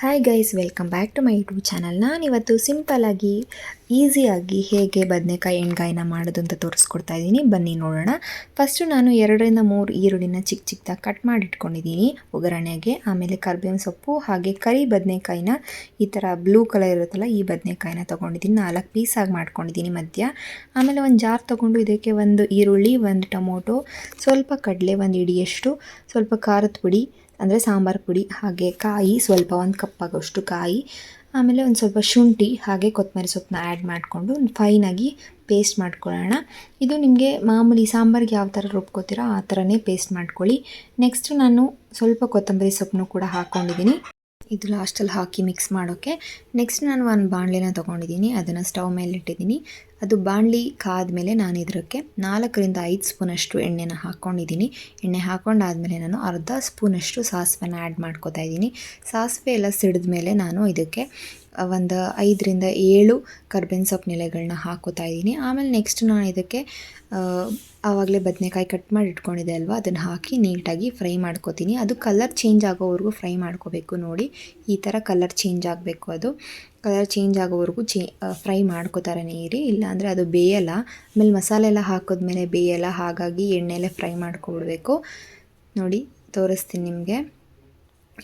Hi guys welcome back to my YouTube channel ನಾನಿವತ್ತು ಸಿಂಪಲಾಗಿ ಈಸಿಯಾಗಿ ಹೇಗೆ ಬದನೆಕಾಯಿ ಎಣ್ಗಾಯಿನ ಮಾಡೋದು ಅಂತ ತೋರಿಸ್ಕೊಡ್ತಾ ಇದ್ದೀನಿ. ಬನ್ನಿ ನೋಡೋಣ. ಫಸ್ಟು ನಾನು ಎರಡರಿಂದ ಮೂರು ಈರುಳ್ಳಿನ ಚಿಕ್ಕ ಚಿಕ್ಕದಾಗಿ ಕಟ್ ಮಾಡಿ ಇಟ್ಕೊಂಡಿದ್ದೀನಿ ಒಗ್ಗರಣೆಗೆ, ಆಮೇಲೆ ಕರ್ಬೇವಿನ ಸೊಪ್ಪು, ಹಾಗೆ ಕರಿ ಬದನೆಕಾಯಿನ, ಈ ಥರ ಬ್ಲೂ ಕಲರ್ ಇರುತ್ತಲ್ಲ, ಈ ಬದನೆಕಾಯಿನ ತೊಗೊಂಡಿದ್ದೀನಿ. ನಾಲ್ಕು ಪೀಸಾಗಿ ಮಾಡ್ಕೊಂಡಿದ್ದೀನಿ ಮಧ್ಯ. ಆಮೇಲೆ ಒಂದು ಜಾರ್ ತೊಗೊಂಡು ಇದಕ್ಕೆ ಒಂದು ಈರುಳ್ಳಿ, ಒಂದು ಟೊಮೊಟೊ, ಸ್ವಲ್ಪ ಕಡಲೆ, ಒಂದು ಇಡಿಯಷ್ಟು, ಸ್ವಲ್ಪ ಖಾರದ ಪುಡಿ ಅಂದರೆ ಸಾಂಬಾರು ಪುಡಿ, ಹಾಗೆ ಕಾಯಿ, ಸ್ವಲ್ಪ ಒಂದು ಕಪ್ಪಾಗೋಷ್ಟು ಕಾಯಿ, ಆಮೇಲೆ ಒಂದು ಸ್ವಲ್ಪ ಶುಂಠಿ, ಹಾಗೆ ಕೊತ್ತಂಬರಿ ಸೊಪ್ಪನ್ನ ಆ್ಯಡ್ ಮಾಡಿಕೊಂಡು ಫೈನಾಗಿ ಪೇಸ್ಟ್ ಮಾಡ್ಕೊಳ್ಳೋಣ. ಇದು ನಿಮಗೆ ಮಾಮೂಲಿ ಸಾಂಬಾರಿಗೆ ಯಾವ ಥರ ರುಬ್ಕೋತೀರೋ ಆ ಥರನೇ ಪೇಸ್ಟ್ ಮಾಡ್ಕೊಳ್ಳಿ. ನೆಕ್ಸ್ಟು ನಾನು ಸ್ವಲ್ಪ ಕೊತ್ತಂಬರಿ ಸೊಪ್ಪನ್ನು ಕೂಡ ಹಾಕ್ಕೊಂಡಿದ್ದೀನಿ ಇದು ಲಾಸ್ಟಲ್ಲಿ ಹಾಕಿ ಮಿಕ್ಸ್ ಮಾಡೋಕ್ಕೆ ನೆಕ್ಸ್ಟ್ ನಾನು ಒಂದು ಬಾಣಲಿನ ತೊಗೊಂಡಿದ್ದೀನಿ, ಅದನ್ನು ಸ್ಟವ್ ಮೇಲೆ ಇಟ್ಟಿದ್ದೀನಿ. ಅದು ಬಾಣಲಿ ಕಾದ್ಮೇಲೆ ನಾನು ಇದಕ್ಕೆ ನಾಲ್ಕರಿಂದ ಐದು ಸ್ಪೂನಷ್ಟು ಎಣ್ಣೆನ ಹಾಕ್ಕೊಂಡಿದ್ದೀನಿ ಎಣ್ಣೆ ಹಾಕ್ಕೊಂಡಾದಮೇಲೆ ನಾನು ಅರ್ಧ ಸ್ಪೂನಷ್ಟು ಸಾಸಿವೆನ ಆ್ಯಡ್ ಮಾಡ್ಕೋತಾ ಇದ್ದೀನಿ. ಸಾಸಿವೆ ಎಲ್ಲ ಸಿಡಿದ ಮೇಲೆ ನಾನು ಇದಕ್ಕೆ ಒಂದು ಐದರಿಂದ ಏಳು ಕರ್ಬೇವಿನ ಸೊಪ್ಪು ನೆಲೆಗಳನ್ನ ಹಾಕೋತಾ ಇದ್ದೀನಿ. ಆಮೇಲೆ ನೆಕ್ಸ್ಟ್ ನಾನು ಇದಕ್ಕೆ ಆವಾಗಲೇ ಬದನೆಕಾಯಿ ಕಟ್ ಮಾಡಿ ಇಟ್ಕೊಂಡಿದ್ದೆ ಅಲ್ವಾ? ಅದನ್ನು ಹಾಕಿ ನೀಟಾಗಿ ಫ್ರೈ ಮಾಡ್ಕೋತೀನಿ. ಅದು ಕಲರ್ ಚೇಂಜ್ ಆಗೋವರೆಗೂ ಫ್ರೈ ಮಾಡ್ಕೋಬೇಕು ನೋಡಿ. ಈ ಥರ ಕಲರ್ ಚೇಂಜ್ ಆಗಬೇಕು ಅದು. ಕಲರ್ ಚೇಂಜ್ ಆಗೋವರೆಗೂ ಚೇ ಫ್ರೈ ಮಾಡ್ಕೋತಾರೆ ಇರಿ. ಇಲ್ಲಾಂದರೆ ಅದು ಬೇಯಲ್ಲ. ಆಮೇಲೆ ಮಸಾಲೆ ಎಲ್ಲ ಹಾಕಿದ್ಮೇಲೆ ಬೇಯಲ್ಲ. ಹಾಗಾಗಿ ಎಣ್ಣೆಲೆ ಫ್ರೈ ಮಾಡ್ಕೊಬಿಡ್ಬೇಕು. ನೋಡಿ, ತೋರಿಸ್ತೀನಿ ನಿಮಗೆ.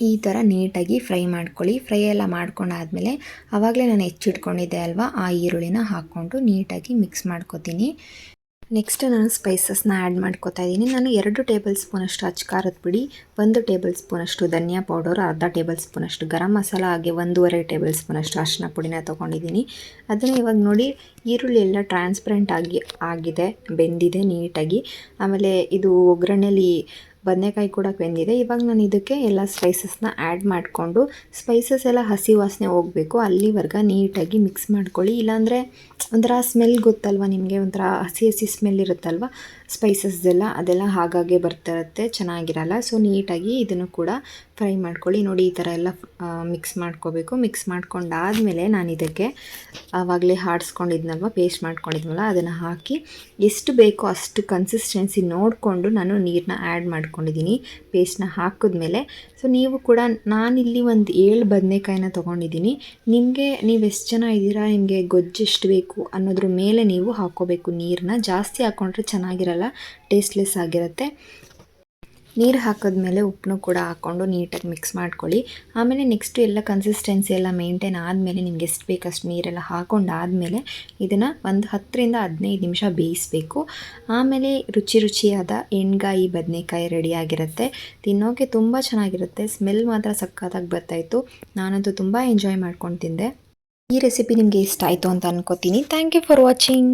ಈ ಥರ ನೀಟಾಗಿ ಫ್ರೈ ಮಾಡ್ಕೊಳ್ಳಿ. ಫ್ರೈ ಎಲ್ಲ ಮಾಡ್ಕೊಂಡಾದಮೇಲೆ ಆವಾಗಲೇ ನಾನು ಹೆಚ್ಚಿಟ್ಕೊಂಡಿದ್ದೆ ಅಲ್ವಾ, ಆ ಈರುಳ್ಳಿನ ಹಾಕ್ಕೊಂಡು ನೀಟಾಗಿ ಮಿಕ್ಸ್ ಮಾಡ್ಕೊತೀನಿ. ನೆಕ್ಸ್ಟ್ ನಾನು ಸ್ಪೈಸಸ್ನ ಆ್ಯಡ್ ಮಾಡ್ಕೋತಾ ಇದ್ದೀನಿ. ನಾನು ಎರಡು ಟೇಬಲ್ ಸ್ಪೂನಷ್ಟು ಅಚ್ಚ ಖಾರದ ಪುಡಿ, ಒಂದು ಟೇಬಲ್ ಸ್ಪೂನಷ್ಟು ಧನಿಯಾ ಪೌಡರ್ ಅರ್ಧ ಟೇಬಲ್ ಸ್ಪೂನಷ್ಟು ಗರಂ ಮಸಾಲ, ಹಾಗೆ ಒಂದೂವರೆ ಟೇಬಲ್ ಸ್ಪೂನಷ್ಟು ಅರಿಶಿನ ಪುಡಿನ ತೊಗೊಂಡಿದ್ದೀನಿ. ಅದನ್ನು ಇವಾಗ ನೋಡಿ, ಈರುಳ್ಳಿ ಎಲ್ಲ ಟ್ರಾನ್ಸ್ಪರೆಂಟ್ ಆಗಿ, ಆಗಿದೆ, ಬೆಂದಿದೆ ನೀಟಾಗಿ. ಆಮೇಲೆ ಇದು ಒಗ್ಗರಣೆಲಿ ಬದನೆಕಾಯಿ ಕೂಡ ಬೆಂದಿದೆ. ಇವಾಗ ನಾನು ಇದಕ್ಕೆ ಎಲ್ಲ ಸ್ಪೈಸಸ್ನ ಆ್ಯಡ್ ಮಾಡಿಕೊಂಡು ಸ್ಪೈಸಸ್ ಎಲ್ಲ ಹಸಿ ವಾಸನೆ ಹೋಗಬೇಕು. ಅಲ್ಲಿವರೆಗೆ ನೀಟಾಗಿ ಮಿಕ್ಸ್ ಮಾಡ್ಕೊಳ್ಳಿ. ಇಲ್ಲಾಂದರೆ ಒಂಥರ ಸ್ಮೆಲ್ ಗೊತ್ತಲ್ವ ನಿಮಗೆ? ಒಂಥರ ಹಸಿ ಹಸಿ ಸ್ಮೆಲ್ ಇರುತ್ತಲ್ವ? ಸ್ಪೈಸಸ್ದೆಲ್ಲ ಅದೆಲ್ಲ ಹಾಗಾಗೆ ಬರ್ತಿರುತ್ತೆ ಚೆನ್ನಾಗಿರಲ್ಲ. ಸೊ ನೀಟಾಗಿ ಇದನ್ನು ಕೂಡ ಫ್ರೈ ಮಾಡ್ಕೊಳ್ಳಿ. ನೋಡಿ, ಈ ಥರ ಎಲ್ಲ ಮಿಕ್ಸ್ ಮಾಡ್ಕೋಬೇಕು. ಮಿಕ್ಸ್ ಮಾಡ್ಕೊಂಡಾದಮೇಲೆ ನಾನು ಇದಕ್ಕೆ, ಆವಾಗಲೇ ಹಾಡಿಸ್ಕೊಂಡಿದ್ನಲ್ವ ಪೇಸ್ಟ್ ಮಾಡ್ಕೊಂಡಿದ್ನಲ್ಲ ಅದನ್ನು ಹಾಕಿ, ಎಷ್ಟು ಬೇಕೋ ಅಷ್ಟು ಕನ್ಸಿಸ್ಟೆನ್ಸಿ ನೋಡಿಕೊಂಡು ನಾನು ನೀರನ್ನ ಆ್ಯಡ್ ಮಾಡ್ಕೊಂಡಿದ್ದೀನಿ ಪೇಸ್ಟ್ನ ಹಾಕಿದ್ಮೇಲೆ. ಸೊ ನೀವು ಕೂಡ ನಾನಿಲ್ಲಿ ಒಂದು ಏಳು ಬದನೆಕಾಯಿನ ತೊಗೊಂಡಿದ್ದೀನಿ. ನಿಮಗೆ, ನೀವು ಎಷ್ಟು ಜನ ಇದ್ದೀರಾ, ನಿಮಗೆ ಗೊಜ್ಜು ಎಷ್ಟು ಬೇಕು ಅನ್ನೋದ್ರ ಮೇಲೆ ನೀವು ಹಾಕ್ಕೋಬೇಕು ನೀರನ್ನ ಜಾಸ್ತಿ ಹಾಕ್ಕೊಂಡ್ರೆ ಚೆನ್ನಾಗಿರಲ್ಲ ಟೇಸ್ಟ್ಲೆಸ್ ಆಗಿರುತ್ತೆ. ನೀರು ಹಾಕಿದ್ಮೇಲೆ ಉಪ್ಪನ್ನು ಕೂಡ ಹಾಕ್ಕೊಂಡು ನೀಟಾಗಿ ಮಿಕ್ಸ್ ಮಾಡ್ಕೊಳ್ಳಿ. ಆಮೇಲೆ ನೆಕ್ಸ್ಟು ಎಲ್ಲ ಕನ್ಸಿಸ್ಟೆನ್ಸಿ ಎಲ್ಲ ಮೇಂಟೈನ್ ಆದಮೇಲೆ ನಿಮ್ಗೆ ಎಷ್ಟು ಬೇಕಷ್ಟು ನೀರೆಲ್ಲ ಹಾಕೊಂಡಾದಮೇಲೆ ಇದನ್ನು ಒಂದು ಹತ್ತರಿಂದ ಹದಿನೈದು ನಿಮಿಷ ಬೇಯಿಸಬೇಕು. ಆಮೇಲೆ ರುಚಿ ರುಚಿಯಾದ ಎಣ್ಗಾಯಿ ಬದನೆಕಾಯಿ ರೆಡಿಯಾಗಿರುತ್ತೆ ತಿನ್ನೋಕೆ ತುಂಬ ಚೆನ್ನಾಗಿರುತ್ತೆ. ಸ್ಮೆಲ್ ಮಾತ್ರ ಸಕ್ಕತ್ತಾಗಿ ಬರ್ತಾಯಿತ್ತು ನಾನಂತೂ ತುಂಬ ಎಂಜಾಯ್ ಮಾಡ್ಕೊಂಡು ತಿಂದೆ. ಈ ರೆಸಿಪಿ ನಿಮಗೆ ಇಷ್ಟ ಆಯಿತು ಅಂತ ಅನ್ಕೋತೀನಿ. Thank you for watching